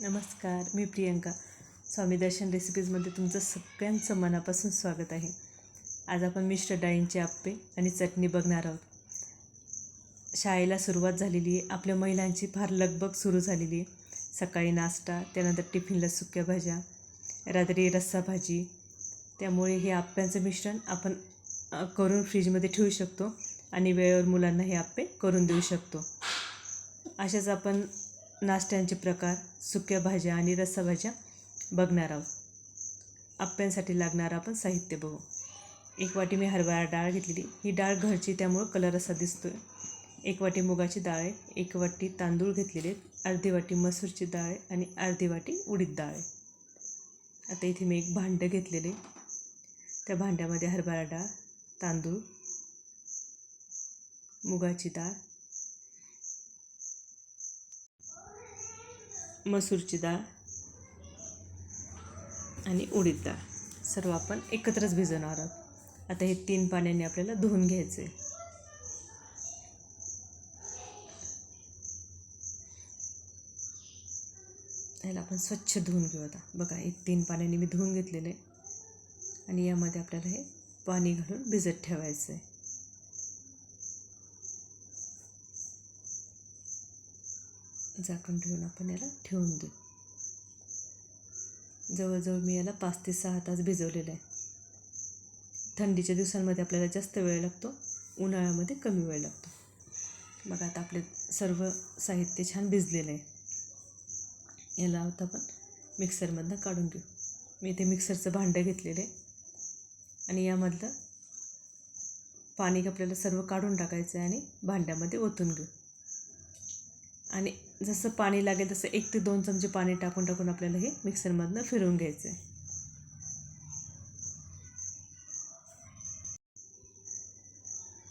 नमस्कार मी प्रियंका. स्वामी दर्शन रेसिपीजमध्ये तुमचं सगळ्यांचं मनापासून स्वागत आहे. आज आपण मिश्र डाळींचे आप्पे आणि चटणी बघणार आहोत. शाळेला सुरुवात झालेली आहे. आपल्या महिलांची फार लगबग सुरू झालेली आहे. सकाळी नाश्ता त्यानंतर टिफिनला सुक्या भाज्या रात्री रस्सा भाजी. त्यामुळे हे आप्प्यांचं मिश्रण आपण करून फ्रीजमध्ये ठेवू शकतो आणि वेळेवर मुलांना हे आप्पे करून देऊ शकतो. अशाच आपण नाश्त्यांचे प्रकार सुक्या भाज्या आणि रस्साभाज्या बघणार आहोत. आप्प्यांसाठी लागणारं आपण साहित्य बघू. एक वाटी मी हरभरा डाळ घेतलेली. ही डाळ घरची त्यामुळं कलर असा दिसतो आहे एक वाटी मुगाची डाळ आहे. एक वाटी तांदूळ घेतलेले आहेत. अर्धी वाटी मसूरची डाळ आहे आणि अर्धी वाटी उडीद डाळ आहे. आता इथे मी एक भांडं घेतलेले. त्या भांड्यामध्ये हरभरा डाळ तांदूळ मुगाची डाळ मसूरची डाळ आणि उडीद डाळ. सर्व आपण एकत्रच भिजवणार आहोत. आता हे तीन पाण्याने आपल्याला धुवून घ्यायचे. याला आपण स्वच्छ धुवून घेऊ आता. बघा हे तीन पाण्याने मी धुवून घेतलेले. आहे आणि यामध्ये आपल्याला हे पाणी घालून भिजत ठेवायचं आहे झाकण ठेवून आपण याला ठेवून देऊ. जवळजवळ मी याला पाच ते सहा तास भिजवलेलं आहे. थंडीच्या दिवसांमध्ये आपल्याला जास्त वेळ लागतो उन्हाळ्यामध्ये कमी वेळ लागतो. बघा आता आपले सर्व साहित्य छान भिजलेलं आहे. याला आता आपण मिक्सरमधनं काढून घेऊ. मी इथे मिक्सरचं भांडं घेतलेलं आहे. आणि यामधलं पाणी आपल्याला सर्व काढून टाकायचं आहे आणि भांड्यामध्ये ओतून घेऊ. आणि जसं पाणी लागेल तसं एक ते दोन चमचे पाणी टाकून टाकून आपल्याला हे मिक्सरमधनं फिरवून घ्यायचं आहे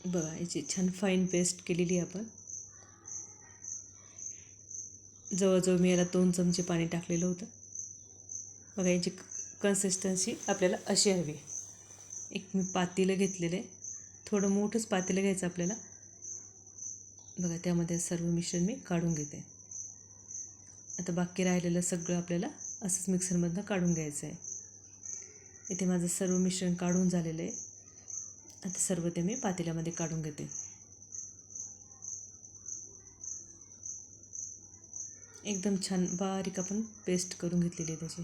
बघा याची छान फाईन पेस्ट केलेली आहे आपण. जवळजवळ मी याला दोन चमचे पाणी टाकलेलं होतं. बघा याची कन्सिस्टन्सी आपल्याला अशी हवी एक मी पातेलं घेतलेलं आहे. थोडं मोठंच पातेलं घ्यायचं आपल्याला. बघा त्यामध्ये सर्व मिश्रण मी काढून घेते. आता बाकी राहिलेलं सगळं आपल्याला असंच मिक्सरमधनं काढून घ्यायचं आहे. इथे माझं सर्व मिश्रण काढून झालेलं आहे. आता सर्व ते मी पातेल्यामध्ये काढून घेते. एकदम छान बारीक आपण पेस्ट करून घेतलेली आहे त्याची.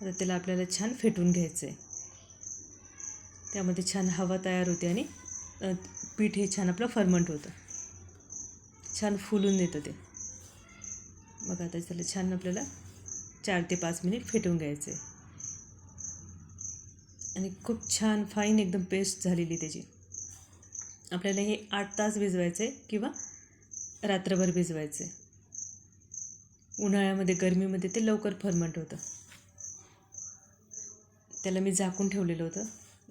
आता त्याला आपल्याला छान फेटून घ्यायचं आहे. त्यामध्ये छान हवा तयार होते आणि पीठ हे छान आपलं फर्मंट होतं. छान फुलून येतं ते. बघा आता त्याला छान आपल्याला चार ते पाच मिनिट फेटून घ्यायचं आहे. आणि खूप छान फाईन एकदम पेस्ट झालेली त्याची. आपल्याला हे आठ तास भिजवायचं आहे किंवा रात्रभर भिजवायचं आहे उन्हाळ्यामध्ये गरमीमध्ये ते लवकर फर्मंट होतं. त्याला मी झाकून ठेवलेलं होतं.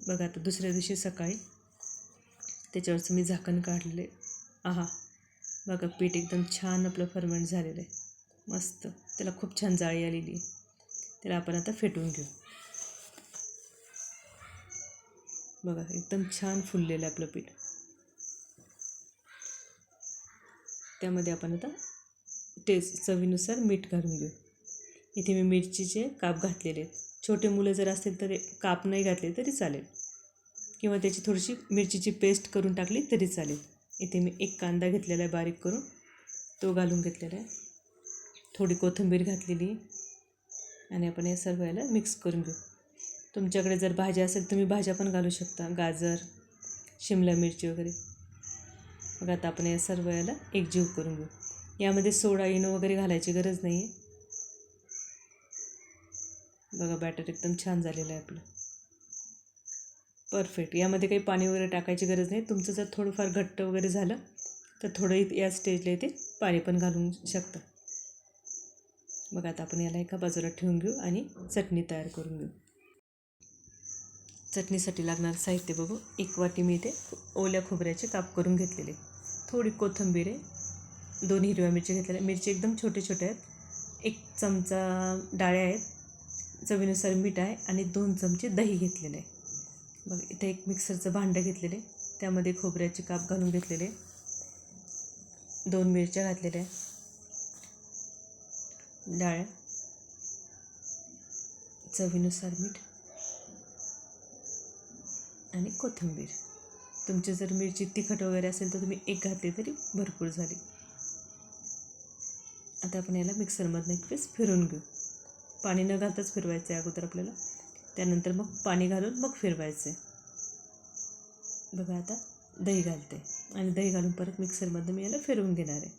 बघा आता दुसऱ्या दिवशी सकाळी त्याच्यावरचं मी झाकण काढलेलं आहे. आहा बघा पीठ एकदम छान आपलं फर्मेंट झालेलं आहे. मस्त. त्याला खूप छान जाळी आलेली आहे. त्याला आपण आता फेटून घेऊ. बघा एकदम छान फुललेलं आहे आपलं पीठ. त्यामध्ये आपण आता टेस्ट चवीनुसार मीठ घालून घेऊ. इथे मी मिरचीचे काप घातलेले आहेत. छोटे मुलं जर असतील तर काप नाही घातले तरी चालेल. किंवा त्याची थोडीशी मिरचीची पेस्ट करून टाकली तरी चालेल. इथे मी एक कांदा घेतलेला आहे बारीक करून. तो घालून घेतलेला आहे. थोडी कोथिंबीर घातलेली आणि आपण या सर्व याला मिक्स करून घेऊ. तुमच्याकडे जर भाज्या असेल तुम्ही भाज्या पण घालू शकता. गाजर शिमला मिरची वगैरे. मग आता आपण या सर्व याला एकजीव करून घेऊ. यामध्ये सोडा इनो वगैरे घालायची गरज नाही आहे बघा बॅटर एकदम छान झालेलं आहे आपलं. परफेक्ट यामध्ये काही पाणी वगैरे टाकायची गरज नाही. तुमचं जर थोडंफार घट्ट वगैरे झालं तर थोडं या स्टेजला इथे पाणी पण घालून शकता. मग आता आपण याला एका बाजूला ठेवून घेऊ आणि चटणी तयार करून घेऊ. चटणीसाठी लागणारं साहित्य बघू. एक वाटी मी इथे ओल्या खोबऱ्याचे काप करून घेतलेले. थोडी कोथिंबीर आहे. दोन हिरव्या मिरच्या घेतलेल्या. मिरची एकदम छोटे छोटे आहेत. एक चमचा डाळ्या आहेत. चवीनुसार मीठ आहे आणि दोन चमचे दही घेतलेले आहे. मग इथे एक मिक्सरचं भांडं घेतलेले. त्यामध्ये खोबऱ्याचे काप घालून घेतलेले. दोन मिरच्या घातलेल्या. डाळ. चवीनुसार मीठ. आणि कोथिंबीर. तुमची जर मिरची तिखट वगैरे असेल तर तुम्ही एक घातली तरी भरपूर झाली. आता आपण याला मिक्सरमधनं एक वेळेस फिरून घेऊ. पाणी न घालताच फिरवायचं आहे अगोदर आपल्याला. त्यानंतर मग पाणी घालून मग फिरवायचं. आहे बघा आता दही घालते. आणि दही घालून परत मिक्सरमध्ये मी याला फिरवून घेणार आहे.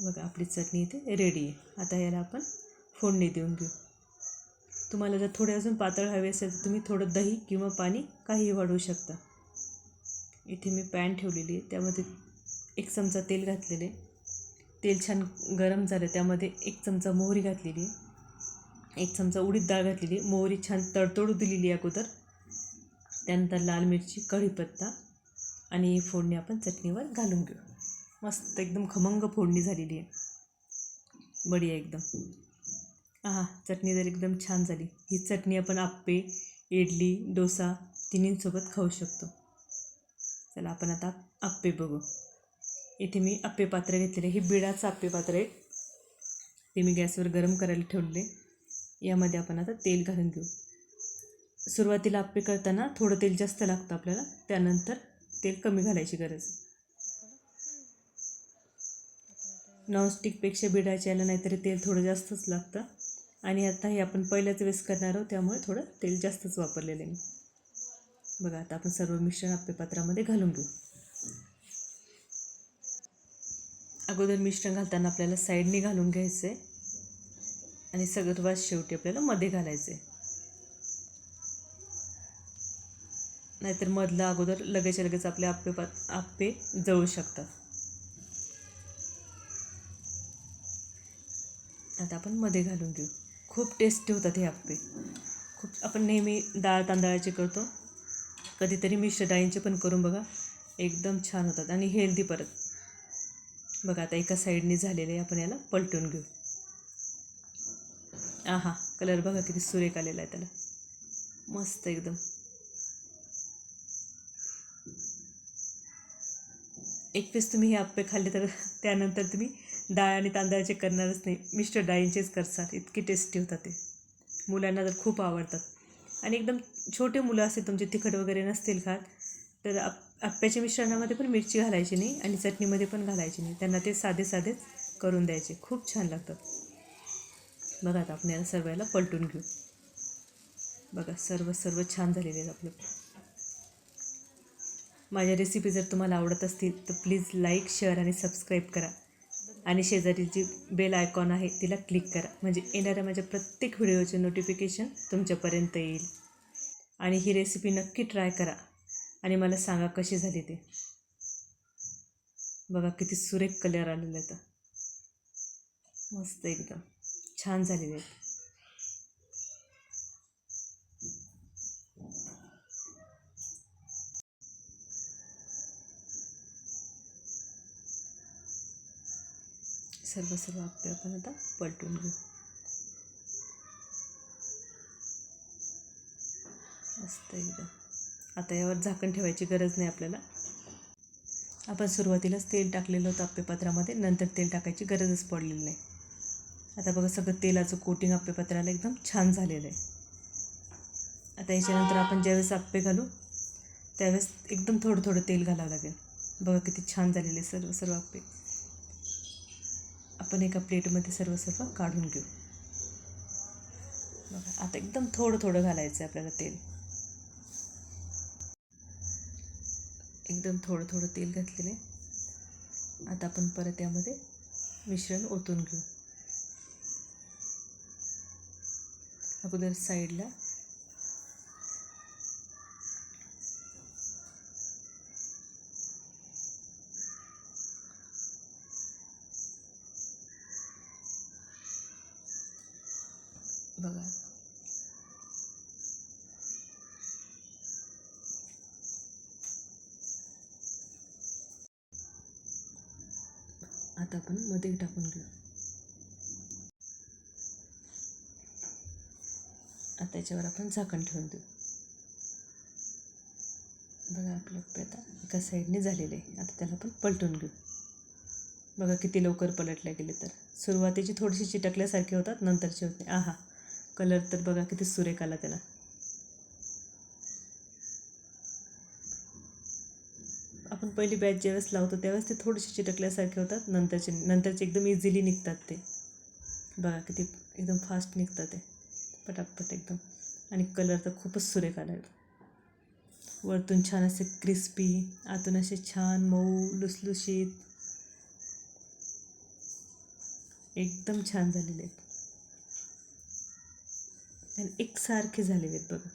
बघा आपली चटणी इथे रेडी आहे. आता याला आपण फोडणी देऊन घेऊ. तुम्हाला जर थोडे अजून पातळ हवे असेल तर तुम्ही थोडं दही किंवा पाणी काहीही वाढवू शकता. इथे मी पॅन ठेवलेली आहे. त्यामध्ये एक चमचा तेल घातलेले तेल छान गरम झालं त्यामध्ये एक चमचा मोहरी घातलेली आहे. एक चमचा उडीद डाळ घातलेली मोहरी छान तडतडू दिलेली आहे अगोदर. त्यानंतर लाल मिरची कढीपत्ता आणि ही फोडणी आपण चटणीवर घालून घेऊ. मस्त एकदम खमंग फोडणी झालेली आहे. बढिया एकदम. हा चटणी जर एकदम छान झाली. ही चटणी आपण आप्पे इडली डोसा तिन्हींसोबत खाऊ शकतो. चला आपण आता आप्पे बघू. इथे मी आप्पे पात्र घेतलेले हे बिडाचं आप्पे पात्र आहे. ते मी गॅसवर गरम करायला ठेवले यामध्ये आपण आता तेल घालून घेऊ. सुरुवातीला आप्पे करताना थोडं तेल जास्त लागतं आपल्याला त्यानंतर तेल कमी घालायची गरज. नॉनस्टिकपेक्षा बिडाचे याला नाहीतरी तेल थोडं जास्तच लागतं. आणि आता हे आपण पहिल्याच वेळेस करणार आहोत त्यामुळे थोडं तेल जास्तच वापरलेलं आहे मी. बघा आता आपण सर्व मिश्रण आप्पे पात्रामध्ये घालून घेऊ. अगोदर मिश्रण घालताना आपल्याला साईडने घालून घ्यायचं आहे आणि सर्वात शेवटी आपल्याला मध्ये घालायचं आहे नाहीतर मधलं अगोदर लगेचच्या लगेच आपले आप्पे आप्पे जळू शकतात. आता आपण मध्ये घालून घेऊ. खूप टेस्टी होतात हे आप्पे. खूप आपण नेहमी डाळ तांदळाचे करतो. कधीतरी मिश्र डाळींचे पण करून बघा. एकदम छान होतात. आणि हेल्दी परत. बघा आता एका साईडने झालेले आपण याला पलटून घेऊ. आहा कलर बघा किती सुरेख आलेला आहे त्याला. मस्त एकदम. एक पीस तुम्ही हे आप्पे खाल्ले तर त्यानंतर तुम्ही डाळ आणि तांदळाचे करणारच नाही. मिस्टर डाळींचेच करसाल. इतके टेस्टी होतात ते. मुलांना तर खूप आवडतात. आणि एकदम छोटे मुलं असतील तुमचे तिखट वगैरे नसतील खात तर आप आप्याच्या मिश्रणामध्ये पण मिरची घालायची नाही आणि चटणीमध्ये पण घालायची नाही. त्यांना ते साधे साधेच करून द्यायचे. खूप छान लागतात. बघा आता आपण याला सर्व पलटून घेऊ. बघा सर्व सर्व छान झालेले आहेत आपले. माझ्या रेसिपी जर तुम्हाला आवडत असतील तर प्लीज लाईक शेअर आणि सबस्क्राईब करा. आणि शेजारी जी बेल आयकॉन आहे तिला क्लिक करा. म्हणजे येणाऱ्या माझ्या प्रत्येक व्हिडिओचे नोटिफिकेशन तुमच्यापर्यंत येईल. आणि ही रेसिपी नक्की ट्राय करा. आणि मला सांगा कशी झाली ते. बघा किती सुरेख कलर आलेला आहे मस्त एकदम. छान झालेले आहेत सर्व सर्व आप्पे आपण आता पलटून घेऊ. मस्त एकदम. आता यावर झाकण ठेवायची गरज नाही आपल्याला. आपण सुरुवातीलाच तेल टाकलेलं होतं आप्पेपात्रामध्ये नंतर तेल टाकायची गरजच पडलेली नाही. आता बघा सगळं तेलाचं कोटिंग आप्पेपात्राला एकदम छान झालेलं आहे. आता याच्यानंतर आपण ज्यावेळेस आप्पे घालू त्यावेळेस एकदम थोडं थोडं तेल घालावं लागेल. बघा किती छान झालेले सर्व सर्व आप्पे आपण एका प्लेटमध्ये सर्व सर्व काढून घेऊ. बघा आता एकदम थोडं थोडं घालायचं आहे आपल्याला तेल. एकदम थोडं थोडं तेल घातलेलं आहे. आता आपण परत यामध्ये मिश्रण ओतून घेऊ. अगोदर साईडला. बघा. आता आपण मध्ये टाकून घेऊ. त्याच्यावर आपण झाकण ठेवून देऊ. बघा आपलं आता एका साईडने झालेलं आहे. आता त्याला आपण पलटून घेऊ. बघा किती लवकर पलटल्या गेले तर. सुरुवातीची थोडीशी चिटकल्यासारखी होतात नंतरची होत नाही. आहा कलर तर बघा किती सुरेख आला त्याला. आपण पहिली बॅच ज्यावेळेस लावतो त्यावेळेस ते थोडेसे चिटकल्यासारखे होतात नंतरचे नंतरचे एकदम इझिली निघतात ते. बघा किती एकदम फास्ट निघतात ते. पटापट एकदम. आणि कलर तर खूपच सुरेख आला आहे. वरतून छान असे क्रिस्पी आतून असे छान मऊ लुसलुशीत. एकदम छान झालेले आहेत. आणि एकसारखे झालेले आहेत बघा.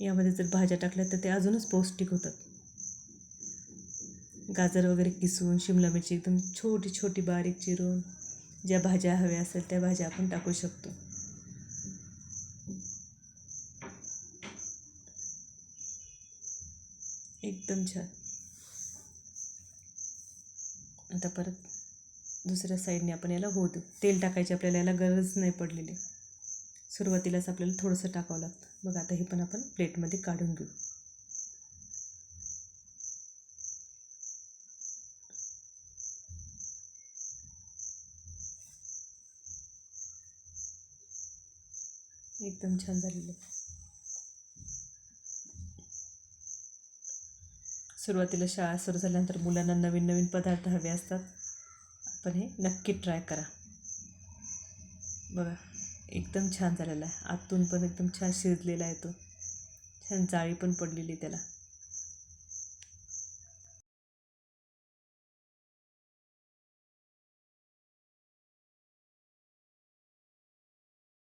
यामध्ये जर भाज्या टाकल्या तर ते अजूनच पौष्टिक होतात. गाजर वगैरे किसून शिमला मिरची एकदम छोटी छोटी बारीक चिरून. ज्या भाज्या हव्या असेल त्या भाज्या आपण टाकू शकतो. एकदम छान. आता परत दुसऱ्या साईडने आपण याला होऊ देऊ. तेल टाकायची आपल्याला याला गरज नाही पडलेली. सुरुवातीलाच आपल्याला थोडंसं टाकावं लागतं. बघा आता हे पण आपण प्लेटमध्ये काढून घेऊ. एकदम छान झालेलं आहे. सुरुवातीला शाळा सुरू झाल्यानंतर मुलांना नवीन नवीन पदार्थ हवे असतात. आपण हे नक्की ट्राय करा. बघा एकदम छान झालेला आहे. आतून पण एकदम छान शिजलेला आहे तो. छान जाळी पण पडलेली त्याला.